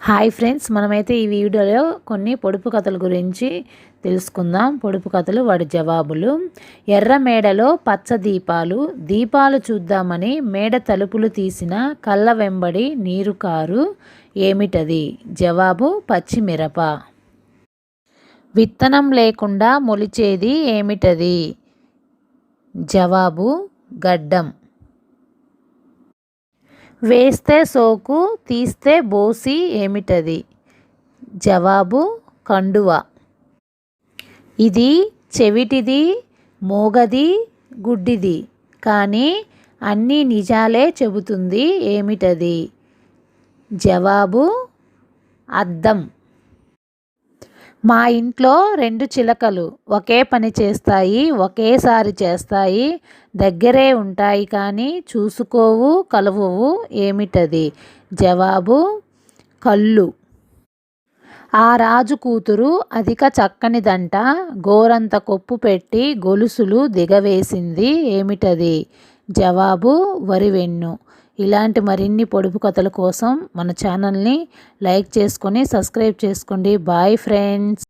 Hi friends మనమైతే ఈ వీడియోలో కొన్ని పొడుపు కథల గురించి తెలుసుకుందాం. పొడుపు కథలు వాడి జవాబులు. ఎర్ర మేడలో పచ్చ దీపాలు. దీపాలు చూద్దామని మేడ తలుపులు తీసిన కళ్ళ వెంబడి నీరు కారు. ఏమిటది? జవాబు పచ్చిమిరప విత్తనం లేకుండా మొలిచేది ఏమిటది? జవాబు గడ్డం. వేస్తే సోకు తీస్తే బోసి ఏమిటది? జవాబు కండువ. ఇది చెవిటిది మోగది గుడ్డిది. కానీ అన్నీ నిజాలే చెబుతుంది ఏమిటది? జవాబు అద్దం. మా ఇంట్లో రెండు చిలకలు ఒకే పని చేస్తాయి ఒకేసారి చేస్తాయి దగ్గరే ఉంటాయి కానీ చూసుకోవు కలవవు ఏమిటది? జవాబు కళ్ళు. ఆ రాజు కూతురు అధిక చక్కనిదంట గోరంత కొప్పు పెట్టి గొలుసులు దిగవేసింది ఏమిటది? జవాబు వరివెన్ను ఇలాంటి మరిన్ని పొడుపు కథల కోసం మన ఛానల్ని లైక్ చేసుకొని సబ్స్క్రైబ్ చేసుకోండి. Bye friends.